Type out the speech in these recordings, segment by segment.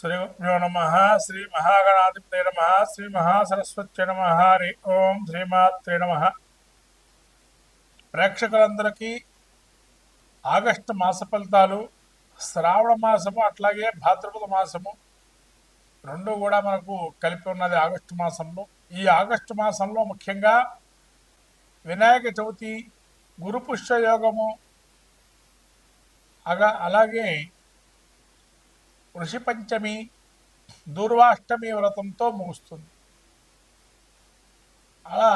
శ్రీ గురుభ్యో నమ శ్రీ మహాగణాధిపతి నమ శ్రీ మహాసరస్వతి నమ హరి ఓం శ్రీమాత్రే నమ. ప్రేక్షకులందరికీ ఆగస్టు మాస ఫలితాలు శ్రావణ మాసము అట్లాగే భాద్రపద మాసము రెండు కూడా మనకు కలిపి ఉన్నది ఆగస్టు మాసంలో. ఈ ఆగస్టు మాసంలో ముఖ్యంగా వినాయక చవితి గురుపుష్య యోగము అగా అలాగే ఋషి పంచమి దూర్వాష్టమి వ్రతంతో ముగుస్తుంది. అలా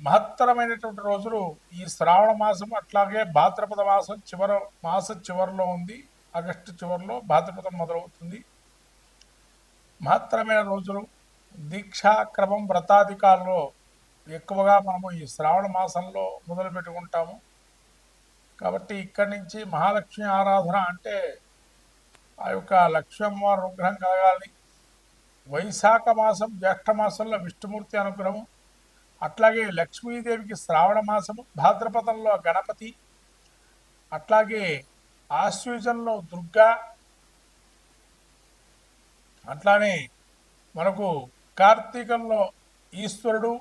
మహత్తరమైనటువంటి రోజులు ఈ శ్రావణ మాసం అట్లాగే భాద్రపద మాసం చివర మాస చివరిలో ఉంది. ఆగస్టు చివరిలో భాద్రపదం మొదలవుతుంది. మహత్తరమైన రోజులు. దీక్షాక్రమం వ్రతాధికారులో ఎక్కువగా మనము ఈ శ్రావణ మాసంలో మొదలు పెట్టుకుంటాము కాబట్టి ఇక్కడి నుంచి మహాలక్ష్మి ఆరాధన అంటే ఆ యొక్క లక్ష్మీ అమ్మవారి అనుగ్రహం కలగాలి వైశాఖ మాసం జ్యేష్ఠ మాసంలో విష్ణుమూర్తి అనుగ్రహం. అట్లాగే లక్ష్మీదేవికి శ్రావణ మాసము భాద్రపదంలో గణపతి. అట్లాగే ఆశ్వీజంలో దుర్గా. అట్లానే మనకు కార్తీకంలో ఈశ్వరుడు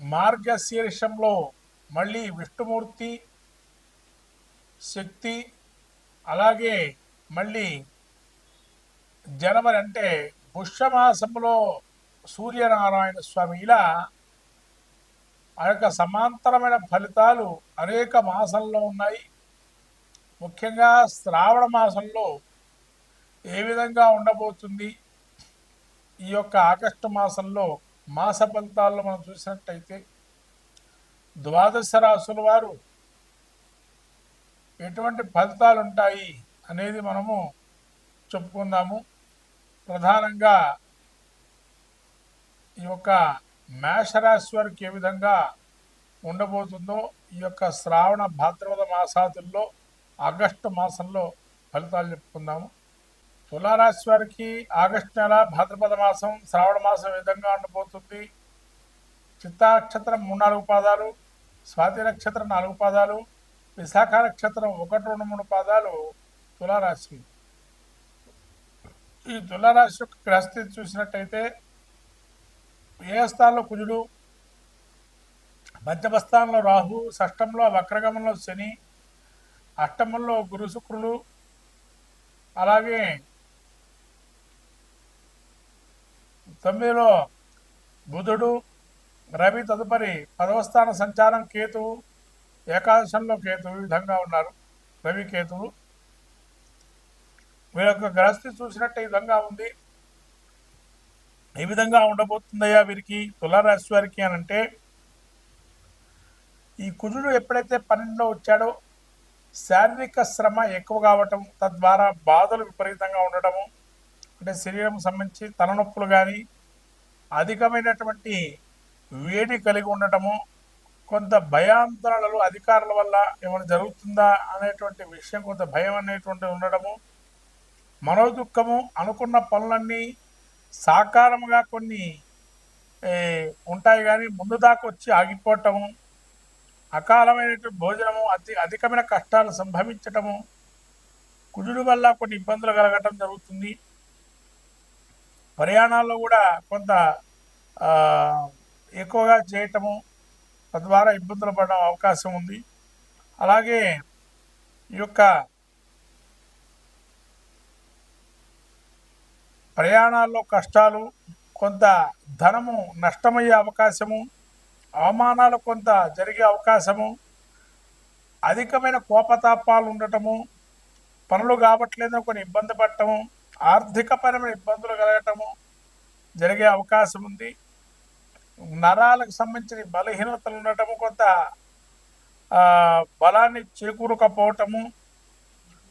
మార్గశీర్షంలో మళ్ళీ విష్ణుమూర్తి శక్తి అలాగే మళ్ళీ జనవరి అంటే పుష్యమాసంలో సూర్యనారాయణ స్వామి. ఇలా ఆ యొక్క సమాంతరమైన ఫలితాలు అనేక మాసంలో ఉన్నాయి. ముఖ్యంగా శ్రావణ మాసంలో ఏ విధంగా ఉండబోతుంది? ఈ యొక్క ఆగస్టు మాసంలో మాస ఫలితాల్లో మనం చూసినట్టయితే ద్వాదశ రాసుల వారు ఎటువంటి ఫలితాలు ఉంటాయి అనేది మనము చెప్పుకుందాము. ప్రధానంగా ఈ యొక్క మేషరాశి వారికి ఏ విధంగా ఉండబోతుందో ఈ యొక్క శ్రావణ భాద్రపద మాసాదుల్లో ఆగస్టు మాసంలో ఫలితాలు చెప్పుకుందాము. తులారాశి వారికి ఆగస్టు నెల భాద్రపద మాసం శ్రావణ మాసం విధంగా ఉండబోతుంది? చిత్తానక్షత్రం మూడు నాలుగు పాదాలు స్వాతి నక్షత్రం నాలుగు పాదాలు విశాఖ నక్షత్రం ఒకటి రెండు మూడు పాదాలు తులారాశికి. ఈ తులారాశి యొక్క గ్రహస్థితి చూసినట్టయితే ఏ స్థానంలో కుజుడు మధ్యమ స్థానంలో రాహు షష్టంలో వక్రగమంలో శని అష్టమంలో గురు శుక్రులు అలాగే తొమ్మిదిలో బుధుడు రవి తదుపరి పదవ స్థాన సంచారం కేతువు ఏకాదశంలో కేతువు ఈ విధంగా ఉన్నారు రవి కేతువు. వీళ్ళ యొక్క గ్రహస్థితి చూసినట్టు ఈ విధంగా ఉంది. ఏ విధంగా ఉండబోతుందయ్యా వీరికి తులారాశి వారికి అని అంటే ఈ కుజుడు ఎప్పుడైతే పన్నెండులో వచ్చాడో శారీరక శ్రమ ఎక్కువ కావటం తద్వారా బాధలు విపరీతంగా ఉండటము అంటే శరీరం సంబంధించి తలనొప్పులు కానీ అధికమైనటువంటి వేడి కలిగి ఉండటము కొంత భయాందోళనలు అధికారుల వల్ల ఏమైనా జరుగుతుందా అనేటువంటి విషయం కొంత భయం అనేటువంటి ఉండడము మనోదుఖము అనుకున్న పనులన్నీ సాకారముగా కొన్ని ఉంటాయి కానీ ముందు దాకా వచ్చి ఆగిపోవటము అకాలమైనటువంటి భోజనము అతి అధికమైన కష్టాలు సంభవించటము కుజుడు వల్ల కొన్ని ఇబ్బందులు కలగటం జరుగుతుంది. ప్రయాణాల్లో కూడా కొంత ఎక్కువగా చేయటము తద్వారా ఇబ్బందులు పడడం అవకాశం ఉంది. అలాగే ఈ యొక్క ప్రయాణాల్లో కష్టాలు కొంత ధనము నష్టమయ్యే అవకాశము అవమానాలు కొంత జరిగే అవకాశము అధికమైన కోపతాపాలు ఉండటము పనులు కావట్లేదో కొన్ని ఇబ్బంది పడటము ఆర్థికపరమైన ఇబ్బందులు కలగటము జరిగే అవకాశం ఉంది. నరాలకు సంబంధించిన బలహీనతలు ఉండటము కొంత బలాన్ని చేకూరకపోవటము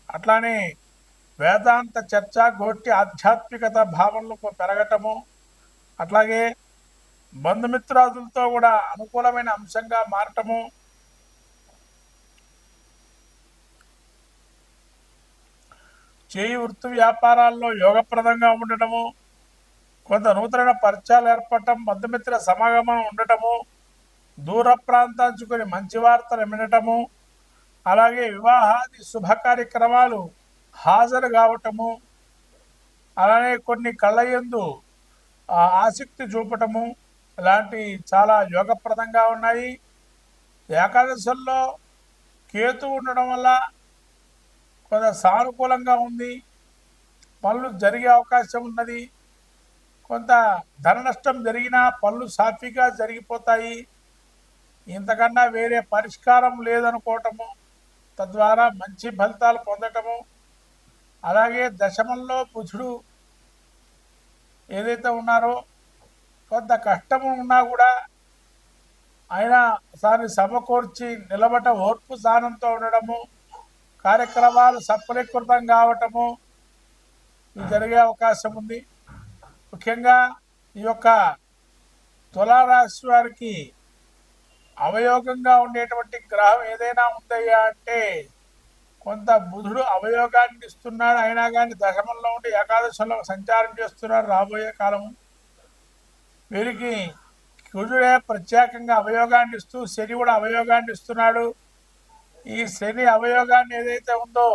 అట్లానే వేదాంత చర్చ గోష్ఠి ఆధ్యాత్మికత భావనలు పెరగటము అట్లాగే బంధుమిత్రాదులతో కూడా అనుకూలమైన అంశంగా మారటము. చేయి వృత్తి వ్యాపారాల్లో యోగప్రదంగా ఉండటము కొంత నూతన పరిచయాలు ఏర్పడటం బంధుమిత్ర సమాగమం ఉండటము దూర ప్రాంతాంచుకొని మంచి వార్తలు వినటము అలాగే వివాహాది శుభ కార్యక్రమాలు హాజరు కావటము అలానే కొన్ని కళ్ళయందు ఆ, ఆసక్తి చూపటము ఇలాంటి చాలా యోగప్రదంగా ఉన్నాయి. ఏకాదశుల్లో కేతు ఉండడం వల్ల కొంత సానుకూలంగా ఉంది. పనులు జరిగే అవకాశం ఉన్నది. కొంత ధన నష్టం జరిగినా పనులు సాఫీగా జరిగిపోతాయి. ఇంతకన్నా వేరే పరిష్కారం లేదనుకోవటము తద్వారా మంచి ఫలితాలు పొందటము అలాగే దశమంలో బుధుడు ఏదైతే ఉన్నారో కొంత కష్టము ఉన్నా కూడా ఆయన దాన్ని సమకూర్చి నిలబట ఓర్పు స్థానంతో ఉండడము కార్యక్రమాలు సఫలీకృతం కావటము ఇది జరిగే అవకాశం ఉంది. ముఖ్యంగా ఈ యొక్క తులారాశి వారికి అవయోగంగా ఉండేటువంటి గ్రహం ఏదైనా ఉందయ్యా అంటే కొంత బుధుడు అవయోగాన్ని ఇస్తున్నాడు. అయినా కానీ దశమంలో ఉండి ఏకాదశంలో సంచారం చేస్తున్నారు రాబోయే కాలము. వీరికి కుజుడే ప్రత్యేకంగా అవయోగాన్ని ఇస్తూ శని కూడా అవయోగాన్ని ఇస్తున్నాడు. ఈ శని అవయోగాన్ని ఏదైతే ఉందో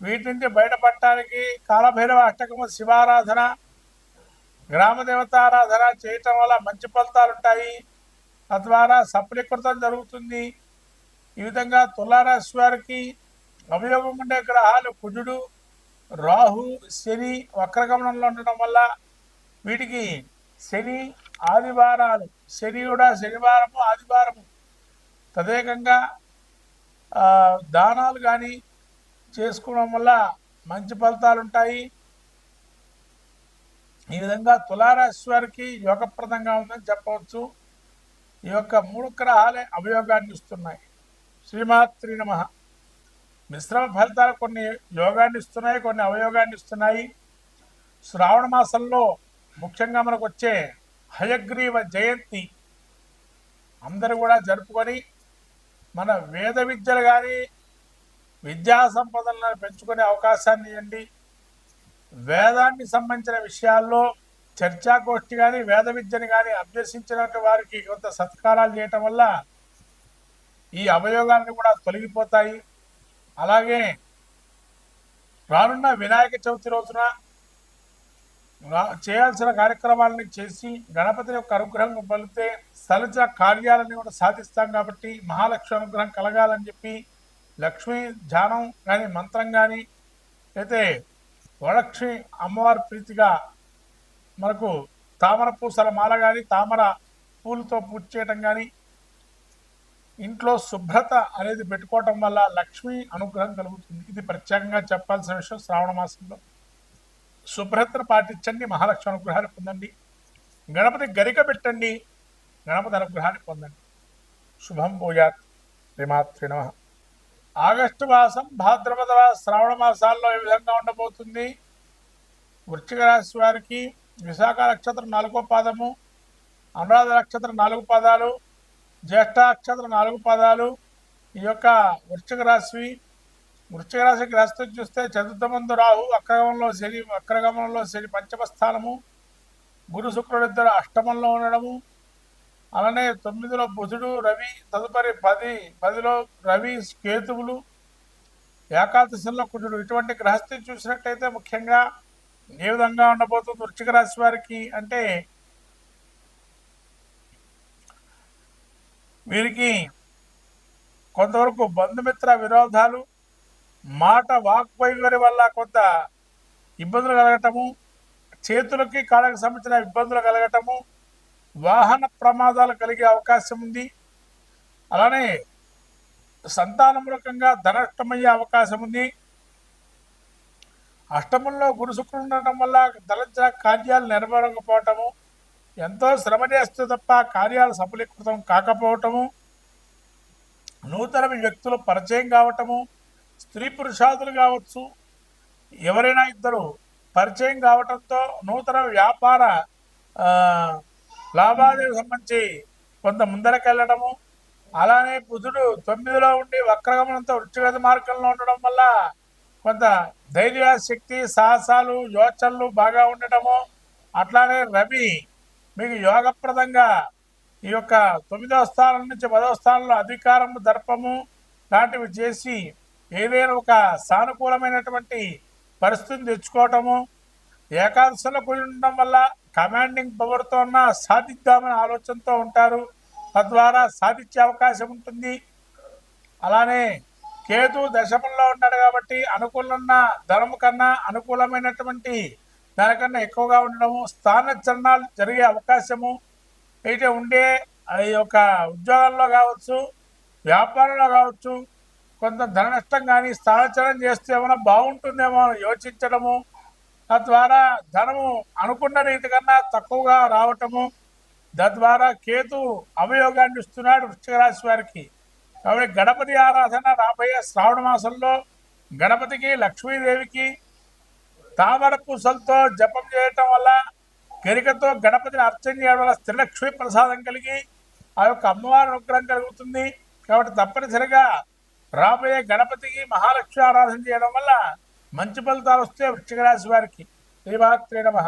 వీటి నుంచి బయటపడటానికి కాలభైరవ అష్టకము శివారాధన గ్రామదేవతారాధన చేయటం వల్ల మంచి ఫలితాలు ఉంటాయి. తద్వారా సఫలీకృతం జరుగుతుంది. ఈ విధంగా తులారాశి వారికి అవయోగం ఉండే గ్రహాలు కుజుడు రాహు శని వక్రగమనంలో ఉండడం వల్ల వీటికి శని ఆదివారాలు శని కూడా శనివారము ఆదివారము. తదేకంగా దానాలు కానీ చేసుకోవడం వల్ల మంచి ఫలితాలు ఉంటాయి ఈ విధంగా తులారాశి వారికి యోగప్రదంగా ఉందని చెప్పవచ్చు. ఈ యొక్క మూడు గ్రహాలే అవయోగాన్ని ఇస్తున్నాయి. శ్రీమాత్రి నమ. మిశ్రమ ఫలితాలు కొన్ని యోగాన్ని ఇస్తున్నాయి కొన్ని అవయోగాన్ని ఇస్తున్నాయి. శ్రావణ మాసంలో ముఖ్యంగా మనకు వచ్చే హయగ్రీవ జయంతి అందరూ కూడా జరుపుకొని మన వేద విద్యలు కానీ విద్యా సంపదలను పెంచుకునే అవకాశాన్ని ఇవ్వండి. వేదానికి సంబంధించిన విషయాల్లో చర్చాగోష్ఠి కానీ వేద విద్యను కానీ అభ్యసించినట్టు వారికి కొంత సత్కారాలు చేయటం వల్ల ఈ అవయోగాన్ని కూడా తొలగిపోతాయి. అలాగే రానున్న వినాయక చవితి రోజున చేయాల్సిన కార్యక్రమాలని చేసి గణపతి యొక్క అనుగ్రహం పొందితే సలజ కార్యాలని కూడా సాధిస్తాం కాబట్టి మహాలక్ష్మి అనుగ్రహం కలగాలని చెప్పి లక్ష్మీ ధ్యానం కానీ మంత్రం కానీ అయితే వరలక్ష్మి అమ్మవారి ప్రీతిగా మనకు తామర పూసల మాల కానీ తామర పూలతో పూజ చేయటం కానీ ఇంట్లో శుభ్రత అనేది పెట్టుకోవటం వల్ల లక్ష్మి అనుగ్రహం కలుగుతుంది. ఇది ప్రత్యేకంగా చెప్పాల్సిన విషయం శ్రావణ మాసంలో. శుభ్రతను పాటించండి మహాలక్ష్మి అనుగ్రహాన్ని పొందండి. గణపతి గరిక పెట్టండి గణపతి అనుగ్రహాన్ని పొందండి. శుభం భూయాత్. శ్రీమాత్రి నమ. ఆగస్టు మాసం భాద్రపద శ్రావణ మాసాల్లో ఏ విధంగా ఉండబోతుంది? వృశ్చిక రాశి వారికి విశాఖ నక్షత్రం నాలుగో పాదము అనురాధ నక్షత్రం నాలుగు పాదాలు జ్యేష్ఠాక్షత్ర నాలుగు పదాలు ఈ యొక్క వృశ్చిక రాశి వృశ్చిక రాశికి రాస్తూ చూస్తే చతుర్థమందు రాహు అక్రగమంలో శని అక్రగమంలో శని పంచమ స్థానము గురు శుక్రుడిద్దరు అష్టమంలో ఉండడము అలానే తొమ్మిదిలో బుధుడు రవి తదుపరి పది పదిలో రవి కేతువులు ఏకాదశిలో కుజుడు. ఇటువంటి గ్రహస్థితి చూసినట్టయితే ముఖ్యంగా ఏ విధంగా ఉండబోతుంది వృశ్చిక రాశి వారికి అంటే వీరికి కొంతవరకు బంధుమిత్ర విరోధాలు మాట వాక్వైఖరి వల్ల కొంత ఇబ్బందులు కలగటము చేతులకి కాళ్ళకి సంబంధించిన ఇబ్బందులు కలగటము వాహన ప్రమాదాలు కలిగే అవకాశం ఉంది. అలానే సంతానమూలకంగా ధనష్టమయ్యే అవకాశం ఉంది. అష్టమంలో గురు శుక్రుడు ఉండటం వల్ల దళిత కార్యాలు నెరవేరకపోవటము ఎంతో శ్రమ చేస్తే తప్ప కార్యాలు సఫలీకృతం కాకపోవటము నూతన వ్యక్తులు పరిచయం కావటము స్త్రీ పురుషాదులు కావచ్చు ఎవరైనా ఇద్దరు పరిచయం కావటంతో నూతన వ్యాపార ఆ, లాభాలకు సంబంధించి కొంత ముందరకెళ్ళడము అలానే బుధుడు తొమ్మిదిలో ఉండి వక్రగమనంతో వృక్షగత మార్గంలో ఉండడం వల్ల కొంత ధైర్య శక్తి సాహసాలు యోచనలు బాగా ఉండటము అట్లానే రవి మీకు యోగప్రదంగా ఈ యొక్క తొమ్మిదవ స్థానం నుంచి పదవ స్థానంలో అధికారము దర్పము లాంటివి చేసి ఏదైనా ఒక సానుకూలమైనటువంటి పరిస్థితిని తెచ్చుకోవటము ఏకాదశిలో కూడి ఉండడం వల్ల కమాండింగ్ పవర్తో ఉన్న సాధిద్దామనే ఆలోచనతో ఉంటారు. తద్వారా సాధించే అవకాశం ఉంటుంది. అలానే కేతు దశమంలో ఉన్నాడు కాబట్టి అనుకూలన్న ధనము కన్నా అనుకూలమైనటువంటి దానికన్నా ఎక్కువగా ఉండడము స్థానచరణాలు జరిగే అవకాశము అయితే ఉండే అది యొక్క ఉద్యోగాల్లో కావచ్చు వ్యాపారంలో కావచ్చు కొంత ధన నష్టం కానీ స్థానచలనం చేస్తే ఏమైనా బాగుంటుందేమో యోచించడము తద్వారా ధనము అనుకున్న రీతి కన్నా తక్కువగా రావటము తద్వారా కేతు అవయోగాన్ని ఇస్తున్నాడు వృశ్చిక రాశి వారికి. కాబట్టి గణపతి ఆరాధన రాబోయే శ్రావణ మాసంలో గణపతికి లక్ష్మీదేవికి తామర పూసలతో జపం చేయటం వల్ల గరికతో గణపతిని అర్చన చేయడం వల్ల స్థిరలక్ష్మి ప్రసాదం కలిగి ఆ యొక్క అమ్మవారి అనుగ్రహం కలుగుతుంది. కాబట్టి తప్పనిసరిగా రాబోయే గణపతికి మహాలక్ష్మి ఆరాధన చేయడం వల్ల మంచి ఫలితాలు వస్తే వృశ్చిక రాశి వారికి. శ్రీమాత్రే నమః.